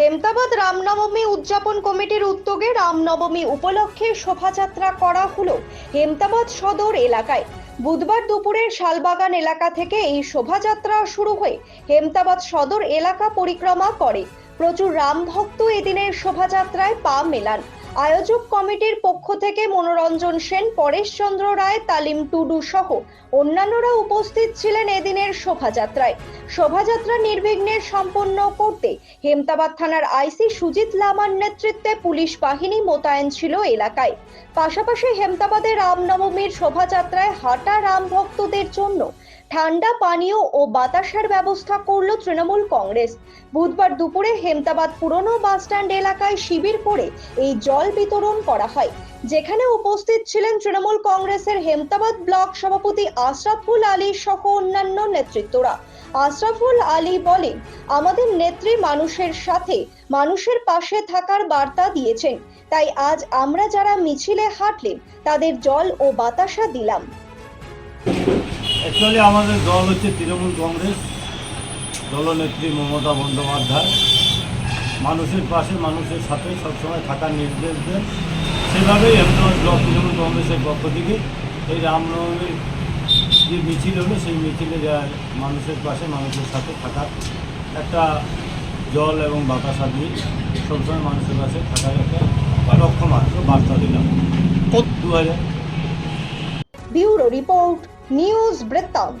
হেমতাবাদ রামনবমী উদযাপন কমিটির উদ্যোগে রামনবমী উপলক্ষে শোভাযাত্রা করা হলো হেমতাবাদ সদর এলাকায়। বুধবার দুপুরে শালবাগান এলাকা থেকে এই শোভাযাত্রা শুরু হয়ে হেমতাবাদ সদর এলাকা পরিক্রমা করে। প্রচুর রাম ভক্ত এদিনের শোভাযাত্রায় পা মেলান। আয়োজক কমিটির পক্ষ থেকে মনোরঞ্জন সেন, পরেশচন্দ্র রায়, তালিম টুডু সহ অন্যান্যরা উপস্থিত ছিলেন এদিনের শোভাযাত্রায়। শোভাযাত্রা নির্বিঘ্নে সম্পন্ন করতে হেমতাবাদ থানার আইসি সুজিত লামার নেতৃত্বে পুলিশ বাহিনী মোতায়েন ছিল এলাকায়। পাশাপাশি হেমতাবাদে রামনবমীর শোভাযাত্রায় হাঁটা রাম ভক্তদের জন্য ঠান্ডা, পানীয় ও বাতাসের ব্যবস্থা করল তৃণমূল কংগ্রেস। বুধবার দুপুরে হেমতাবাদ পুরনো বাসস্ট্যান্ড এলাকায় শিবির করে এই জল বিতরণ করা হয়। যেখানে উপস্থিত ছিলেন তৃণমূল কংগ্রেসের হেমতাবাদ ব্লক সভাপতি আশরাফুল আলী সহ অন্যান্য নেতৃত্বরা। আশরাফুল আলী বলেন, আমাদের নেত্রী মানুষের সাথে মানুষের পাশে থাকার বার্তা দিয়েছেন। তাই আজ আমরা যারা মিছিলে হাঁটলেন, তাদের জল ও বাতাসা দিলাম। অ্যাকচুয়ালি আমাদের দল হচ্ছে তৃণমূল কংগ্রেস। দলনেত্রী মমতা বন্দ্যোপাধ্যায়। মানুষের পাশে মানুষের সাথে সবসময় থাকার নির্দেশ দেন। সেভাবেই ব্লক তৃণমূল কংগ্রেসের পক্ষ থেকে এই রামনবমীর যে মিছিল হলো সেই মিছিলে যা মানুষের পাশে মানুষের সাথে থাকার একটা জল এবং বাতাসা দিয়ে সবসময় মানুষের পাশে থাকার একটা লক্ষ্যমাত্র বার্তা দিলাম। দু হাজার ব্যুরো রিপোর্ট। News Breakout.